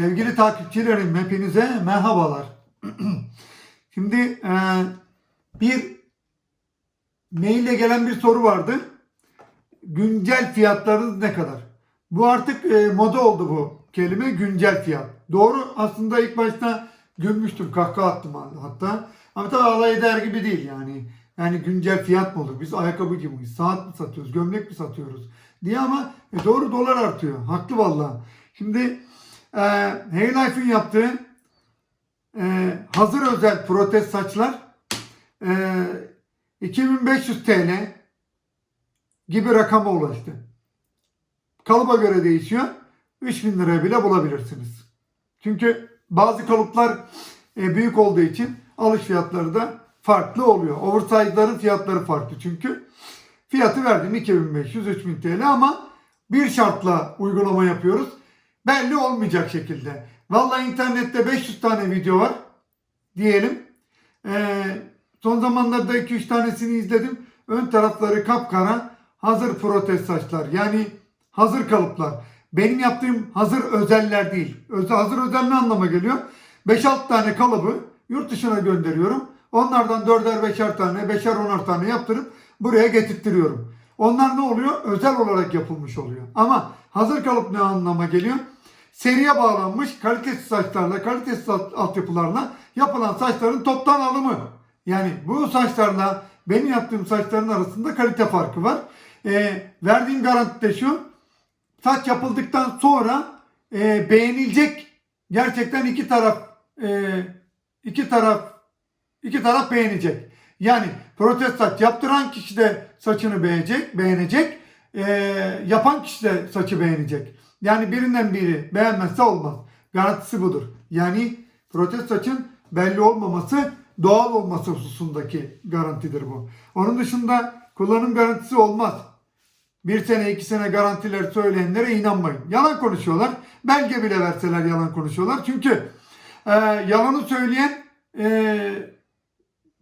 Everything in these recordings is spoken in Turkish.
Sevgili takipçilerim hepinize merhabalar. Şimdi e, bir maille gelen bir soru vardı. Güncel fiyatlarınız ne kadar? Bu artık e, moda oldu bu kelime güncel fiyat. Doğru aslında ilk başta gülmüştüm kahkaha attım hatta. Ama tabii alay eder gibi değil yani. Yani güncel fiyat mı olur? Biz ayakkabıcı mıyız? Saat mi satıyoruz? Gömlek mi satıyoruz? Diye ama e, doğru dolar artıyor. Haklı vallahi. Şimdi e, Hey yaptığı e, hazır özel protez saçlar e, 2500 TL gibi rakama ulaştı. Kalıba göre değişiyor. 3000 liraya bile bulabilirsiniz. Çünkü bazı kalıplar e, büyük olduğu için alış fiyatları da farklı oluyor. Oversize'ların fiyatları farklı çünkü. Fiyatı verdim 2500-3000 TL ama bir şartla uygulama yapıyoruz. Belli olmayacak şekilde. Vallahi internette 500 tane video var diyelim. Ee, son zamanlarda 2-3 tanesini izledim. Ön tarafları kapkara hazır protez saçlar. Yani hazır kalıplar. Benim yaptığım hazır özeller değil. Özel, hazır özel ne anlama geliyor? 5-6 tane kalıbı yurt dışına gönderiyorum. Onlardan 4'er 5'er tane, 5'er 10'ar tane yaptırıp buraya getirtiyorum. Onlar ne oluyor? Özel olarak yapılmış oluyor. Ama hazır kalıp ne anlama geliyor? Seriye bağlanmış kalitesiz saçlarla, kalitesiz alt- altyapılarla yapılan saçların toptan alımı. Yani bu saçlarla benim yaptığım saçların arasında kalite farkı var. Ee, verdiğim garanti de şu. Saç yapıldıktan sonra e, beğenilecek gerçekten iki taraf e, iki taraf iki taraf beğenecek. Yani protez saç yaptıran kişi de saçını beğenecek, beğenecek. e, yapan kişi de saçı beğenecek. Yani birinden biri beğenmezse olmaz. Garantisi budur. Yani protez saçın belli olmaması doğal olması hususundaki garantidir bu. Onun dışında kullanım garantisi olmaz. Bir sene iki sene garantiler söyleyenlere inanmayın. Yalan konuşuyorlar. Belge bile verseler yalan konuşuyorlar. Çünkü e, yalanı söyleyen e,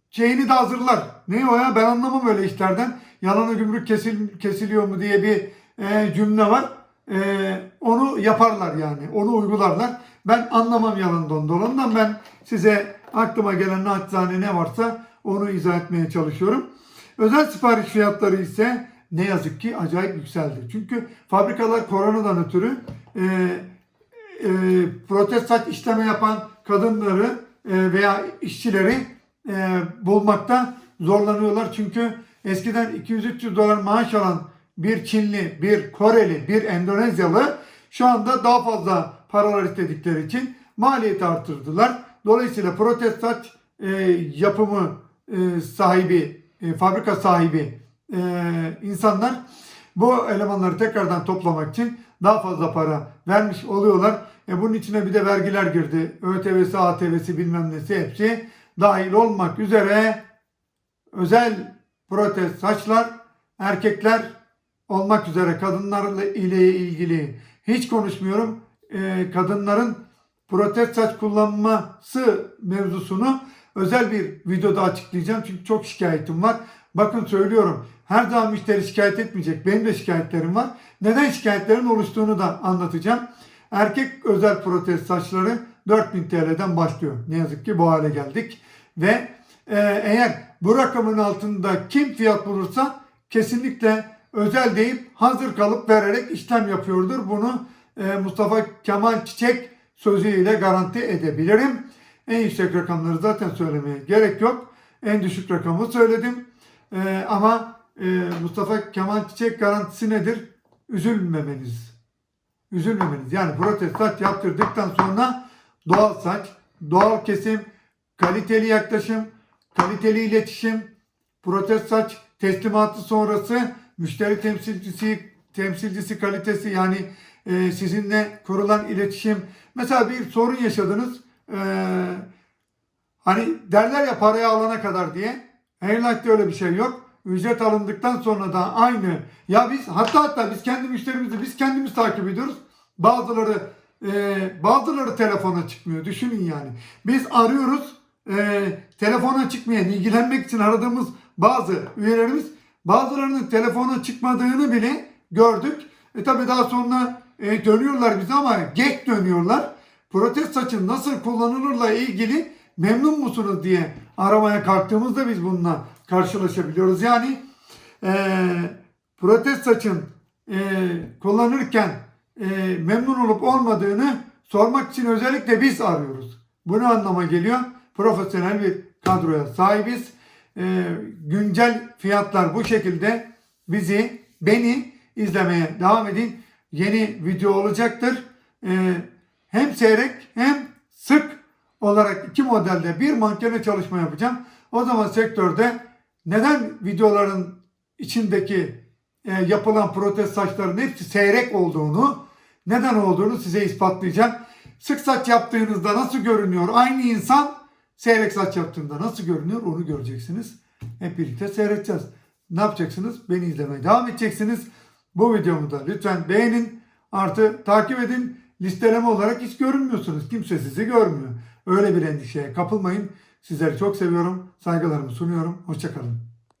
şeyini de hazırlar. Ne o ya ben anlamam öyle işlerden. Yalana gümrük kesil, kesiliyor mu diye bir e, cümle var. E, onu yaparlar yani. Onu uygularlar. Ben anlamam yalandan dolandan. Ben size aklıma gelen naçizane ne varsa onu izah etmeye çalışıyorum. Özel sipariş fiyatları ise ne yazık ki acayip yükseldi. Çünkü fabrikalar koronadan ötürü e, e, protez saç işleme yapan kadınları e, veya işçileri e, bulmakta zorlanıyorlar. Çünkü eskiden 200-300 dolar maaş alan bir Çinli, bir Koreli, bir Endonezyalı şu anda daha fazla paralar istedikleri için maliyeti artırdılar. Dolayısıyla protez saç e, yapımı e, sahibi, e, fabrika sahibi e, insanlar bu elemanları tekrardan toplamak için daha fazla para vermiş oluyorlar. E bunun içine bir de vergiler girdi. ÖTV'si, ATV'si bilmem nesi hepsi dahil olmak üzere özel protez saçlar erkekler olmak üzere kadınlarla ile ilgili hiç konuşmuyorum. E, kadınların protez saç kullanması mevzusunu özel bir videoda açıklayacağım. Çünkü çok şikayetim var. Bakın söylüyorum. Her zaman müşteri şikayet etmeyecek. Benim de şikayetlerim var. Neden şikayetlerin oluştuğunu da anlatacağım. Erkek özel protez saçları 4000 TL'den başlıyor. Ne yazık ki bu hale geldik. Ve e, eğer bu rakamın altında kim fiyat bulursa kesinlikle özel deyip hazır kalıp vererek işlem yapıyordur. Bunu e, Mustafa Kemal Çiçek sözüyle garanti edebilirim. En yüksek rakamları zaten söylemeye gerek yok. En düşük rakamı söyledim. E, ama e, Mustafa Kemal Çiçek garantisi nedir? Üzülmemeniz. Üzülmemeniz. Yani protez saç yaptırdıktan sonra doğal saç, doğal kesim, kaliteli yaklaşım, kaliteli iletişim, protez saç teslimatı sonrası müşteri temsilcisi temsilcisi kalitesi yani e, sizinle kurulan iletişim. Mesela bir sorun yaşadınız. E, hani derler ya parayı alana kadar diye. Airlight'te öyle bir şey yok. Ücret alındıktan sonra da aynı. Ya biz hatta hatta biz kendi müşterimizi biz kendimiz takip ediyoruz. Bazıları e, bazıları telefona çıkmıyor. Düşünün yani. Biz arıyoruz. E, telefona çıkmayan, ilgilenmek için aradığımız bazı üyelerimiz bazılarının telefona çıkmadığını bile gördük. E tabi daha sonra e, dönüyorlar bize ama geç dönüyorlar. protez saçın nasıl kullanılırla ilgili memnun musunuz diye aramaya kalktığımızda biz bununla karşılaşabiliyoruz. Yani eee protez saçın eee, kullanırken eee, memnun olup olmadığını sormak için özellikle biz arıyoruz. Bu ne anlama geliyor? Profesyonel bir kadroya sahibiz. Eee, güncel fiyatlar bu şekilde bizi, beni izlemeye devam edin. Yeni video olacaktır. Eee, hem seyrek hem sık olarak iki modelde bir mankene çalışma yapacağım. O zaman sektörde neden videoların içindeki e, yapılan protez saçların hepsi seyrek olduğunu, neden olduğunu size ispatlayacağım. Sık saç yaptığınızda nasıl görünüyor? Aynı insan seyrek saç yaptığında nasıl görünüyor onu göreceksiniz. Hep birlikte seyredeceğiz. Ne yapacaksınız? Beni izlemeye devam edeceksiniz. Bu videomu da lütfen beğenin. Artı takip edin. Listeleme olarak hiç görünmüyorsunuz. Kimse sizi görmüyor. Öyle bir endişeye kapılmayın. Sizleri çok seviyorum. Saygılarımı sunuyorum. Hoşçakalın.